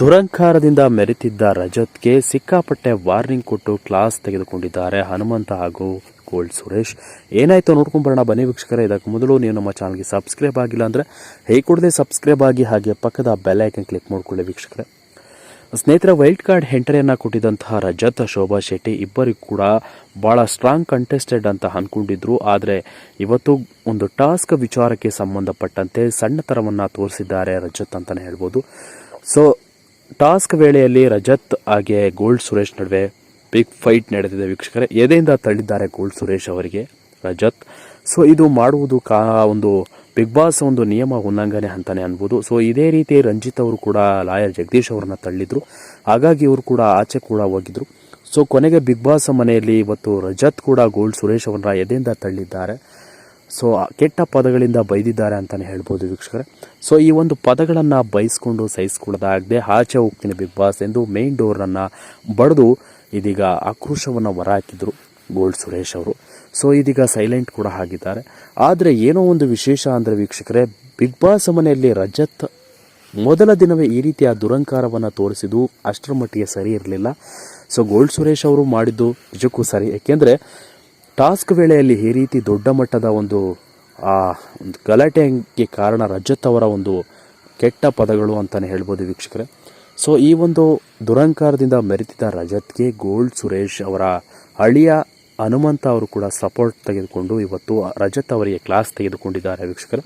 ದುರಂಕಾರದಿಂದ ಮೆರೆತಿದ್ದ ರಜತ್ಗೆ ಸಿಕ್ಕಾಪಟ್ಟೆ ವಾರ್ನಿಂಗ್ ಕೊಟ್ಟು ಕ್ಲಾಸ್ ತೆಗೆದುಕೊಂಡಿದ್ದಾರೆ ಹನುಮಂತ ಹಾಗೂ ಗೋಲ್ಡ್ ಸುರೇಶ್. ಏನಾಯ್ತು ನೋಡ್ಕೊಂಬರೋಣ ಬನ್ನಿ ವೀಕ್ಷಕರೇ, ಇದಕ್ಕೆ ಮೊದಲು ನೀವು ನಮ್ಮ ಚಾನಲ್ಗೆ ಸಬ್ಸ್ಕ್ರೈಬ್ ಆಗಿಲ್ಲ ಅಂದರೆ ಹೇಗೆ ಕೊಡದೆ ಸಬ್ಸ್ಕ್ರೈಬ್ ಆಗಿ ಹಾಗೆ ಪಕ್ಕದ ಬೆಲ್ ಐಕನ್ ಕ್ಲಿಕ್ ಮಾಡ್ಕೊಳ್ಳಿ ವೀಕ್ಷಕರೇ. ಸ್ನೇಹಿತರ, ವೈಲ್ಡ್ ಕಾರ್ಡ್ ಎಂಟ್ರಿಯನ್ನು ಕೊಟ್ಟಿದ್ದಂತಹ ರಜತ್, ಶೋಭಾ ಶೆಟ್ಟಿ ಇಬ್ಬರಿಗೂ ಕೂಡ ಭಾಳ ಸ್ಟ್ರಾಂಗ್ ಕಂಟೆಸ್ಟೆಡ್ ಅಂತ ಅಂದ್ಕೊಂಡಿದ್ರು ಆದರೆ ಇವತ್ತು ಒಂದು ಟಾಸ್ಕ್ ವಿಚಾರಕ್ಕೆ ಸಂಬಂಧಪಟ್ಟಂತೆ ಸಣ್ಣ ತರವನ್ನು ತೋರಿಸಿದ್ದಾರೆ ರಜತ್ ಅಂತಲೇ ಹೇಳ್ಬೋದು. ಸೊ ಟಾಸ್ಕ್ ವೇಳೆಯಲ್ಲಿ ರಜತ್ ಹಾಗೆ ಗೋಲ್ಡ್ ಸುರೇಶ್ ನಡುವೆ ಬಿಗ್ ಫೈಟ್ ನಡೆದಿದೆ ವೀಕ್ಷಕರೇ. ಎದೆಯಿಂದ ತಳ್ಳಿದ್ದಾರೆ ಗೋಲ್ಡ್ ಸುರೇಶ್ ಅವರಿಗೆ? ರಜತ್. ಸೊ ಇದು ಮಾಡುವುದು ಕಾ ಒಂದು ಬಿಗ್ ಬಾಸ್ ಒಂದು ನಿಯಮ ಉಲ್ಲಂಘನೆ ಅಂತಾನೆ ಅನ್ಬೋದು. ಸೊ ಇದೇ ರೀತಿ ರಂಜಿತ್ ಅವರು ಕೂಡ ಲಾಯರ್ ಜಗದೀಶ್ ಅವರನ್ನ ತಳ್ಳಿದ್ರು. ಹಾಗಾಗಿ ಇವರು ಕೂಡ ಆಚೆ ಕೂಡ ಹೋಗಿದ್ರು. ಸೊ ಕೊನೆಗೆ ಬಿಗ್ ಬಾಸ್ ಮನೆಯಲ್ಲಿ ಇವತ್ತು ರಜತ್ ಕೂಡ ಗೋಲ್ಡ್ ಸುರೇಶ್ ಅವರನ್ನ ಎದೆಯಿಂದ ತಳ್ಳಿದ್ದಾರೆ. ಸೊ ಕೆಟ್ಟ ಪದಗಳಿಂದ ಬೈದಿದ್ದಾರೆ ಅಂತಲೇ ಹೇಳ್ಬೋದು ವೀಕ್ಷಕರೇ. ಸೊ ಈ ಒಂದು ಪದಗಳನ್ನು ಬಯಸ್ಕೊಂಡು ಸಹಿಸ್ಕೊಳ್ಳೋದಾಗದೆ ಆಚೆ ಹೋಗ್ತೀನಿ ಬಿಗ್ ಬಾಸ್ ಎಂದು ಮೇನ್ ಡೋರನ್ನು ಬಡಿದು ಇದೀಗ ಆಕ್ರೋಶವನ್ನು ಹೊರಹಾಕಿದ್ರು ಗೋಲ್ಡ್ ಸುರೇಶ್ ಅವರು. ಸೊ ಇದೀಗ ಸೈಲೆಂಟ್ ಕೂಡ ಆಗಿದ್ದಾರೆ ಆದರೆ ಏನೋ ಒಂದು ವಿಶೇಷ ಅಂದರೆ ವೀಕ್ಷಕರೇ, ಬಿಗ್ ಬಾಸ್ ಮನೆಯಲ್ಲಿ ರಜತ್ ಮೊದಲ ದಿನವೇ ಈ ರೀತಿಯ ದುರಂಕಾರವನ್ನು ತೋರಿಸಿದ್ದು ಅಷ್ಟರ ಮಟ್ಟಿಗೆ ಸರಿ ಇರಲಿಲ್ಲ. ಸೊ ಗೋಲ್ಡ್ ಸುರೇಶ್ ಅವರು ಮಾಡಿದ್ದು ನಿಜಕ್ಕೂ ಸರಿ. ಏಕೆಂದರೆ ಟಾಸ್ಕ್ ವೇಳೆಯಲ್ಲಿ ಈ ರೀತಿ ದೊಡ್ಡ ಮಟ್ಟದ ಒಂದು, ಆ, ಒಂದು ಗಲಾಟೆಗೆ ಕಾರಣ ರಜತ್ ಅವರ ಒಂದು ಕೆಟ್ಟ ಪದಗಳು ಅಂತಲೇ ಹೇಳ್ಬೋದು ವೀಕ್ಷಕರೇ. ಸೊ ಈ ಒಂದು ದುರಂಕಾರದಿಂದ ಮೆರೆತಿದ್ದ ರಜತ್ಗೆ ಗೋಲ್ಡ್ ಸುರೇಶ್ ಅವರ ಹಳಿಯ ಹನುಮಂತ ಅವರು ಕೂಡ ಸಪೋರ್ಟ್ ತೆಗೆದುಕೊಂಡು ಇವತ್ತು ರಜತ್ ಅವರಿಗೆ ಕ್ಲಾಸ್ ತೆಗೆದುಕೊಂಡಿದ್ದಾರೆ ವೀಕ್ಷಕರು.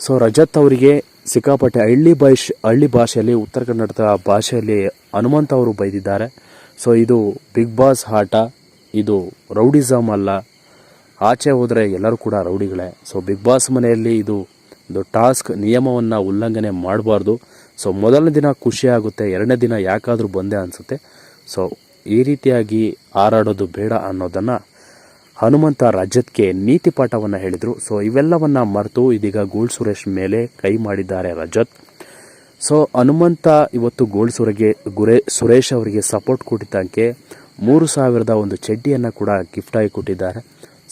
ಸೊ ರಜತ್ ಅವರಿಗೆ ಸಿಕ್ಕಾಪಟ್ಟೆ ಹಳ್ಳಿ ಭಾಷೆ, ಹಳ್ಳಿ ಭಾಷೆಯಲ್ಲಿ, ಉತ್ತರ ಕನ್ನಡದ ಭಾಷೆಯಲ್ಲಿ ಹನುಮಂತ ಅವರು ಬೈದಿದ್ದಾರೆ. ಸೊ ಇದು ಬಿಗ್ ಬಾಸ್ ಆಟ. ಇದು ರೌಡಿಸಮ್ ಅಲ್ಲ. ಆಚೆ ಹೋದರೆ ಎಲ್ಲರೂ ಕೂಡ ರೌಡಿಗಳೇ. ಸೊ ಬಿಗ್ ಬಾಸ್ ಮನೆಯಲ್ಲಿ ಇದು ಒಂದು ಟಾಸ್ಕ್ ನಿಯಮವನ್ನು ಉಲ್ಲಂಘನೆ ಮಾಡಬಾರ್ದು. ಸೊ ಮೊದಲನೇ ದಿನ ಖುಷಿ ಆಗುತ್ತೆ, ಎರಡನೇ ದಿನ ಯಾಕಾದರೂ ಬಂದೆ ಅನಿಸುತ್ತೆ. ಸೊ ಈ ರೀತಿಯಾಗಿ ಹಾರಾಡೋದು ಬೇಡ ಅನ್ನೋದನ್ನು ಹನುಮಂತ ರಜತ್ಗೆ ನೀತಿ ಪಾಠವನ್ನು ಹೇಳಿದರು. ಸೊ ಇವೆಲ್ಲವನ್ನು ಮರೆತು ಇದೀಗ ಗೋಲ್ಡ್ ಸುರೇಶ್ ಮೇಲೆ ಕೈ ಮಾಡಿದ್ದಾರೆ ರಜತ್. ಸೊ ಹನುಮಂತ ಇವತ್ತು ಗೋಲ್ಡ್ ಸುರಗೆ, ಗುರೆ ಸುರೇಶ್ ಅವರಿಗೆ ಸಪೋರ್ಟ್ ಕೊಟ್ಟಿದ್ದಕ್ಕೆ ಮೂರು ಸಾವಿರದ ಒಂದು ಚಡ್ಡಿಯನ್ನು ಕೂಡ ಗಿಫ್ಟಾಗಿ ಕೊಟ್ಟಿದ್ದಾರೆ.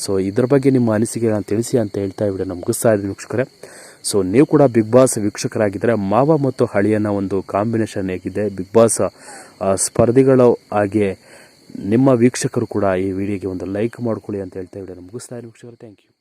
ಸೊ ಇದ್ರ ಬಗ್ಗೆ ನಿಮ್ಮ ಅನಿಸಿಕೆಗಳನ್ನು ತಿಳಿಸಿ ಅಂತ ಹೇಳ್ತಾ ವಿಡಿಯೋನ ಮುಗಿಸ್ತಾ ಇದ್ದೀನಿ ವೀಕ್ಷಕರೇ. ಸೊ ನೀವು ಕೂಡ ಬಿಗ್ ಬಾಸ್ ವೀಕ್ಷಕರಾಗಿದ್ದರೆ ಮಾವ ಮತ್ತು ಹಳಿಯನ ಒಂದು ಕಾಂಬಿನೇಷನ್ ಹೇಗಿದೆ. ಬಿಗ್ ಬಾಸ್ ಸ್ಪರ್ಧಿಗಳು ಹಾಗೆ ನಿಮ್ಮ ವೀಕ್ಷಕರು ಕೂಡ ಈ ವಿಡಿಯೋಗೆ ಒಂದು ಲೈಕ್ ಮಾಡ್ಕೊಳ್ಳಿ ಅಂತ ಹೇಳ್ತಾ ವಿಡಿಯೋನ ಮುಗಿಸ್ತಾ ಇದ್ದೀನಿ ವೀಕ್ಷಕರು. Thank you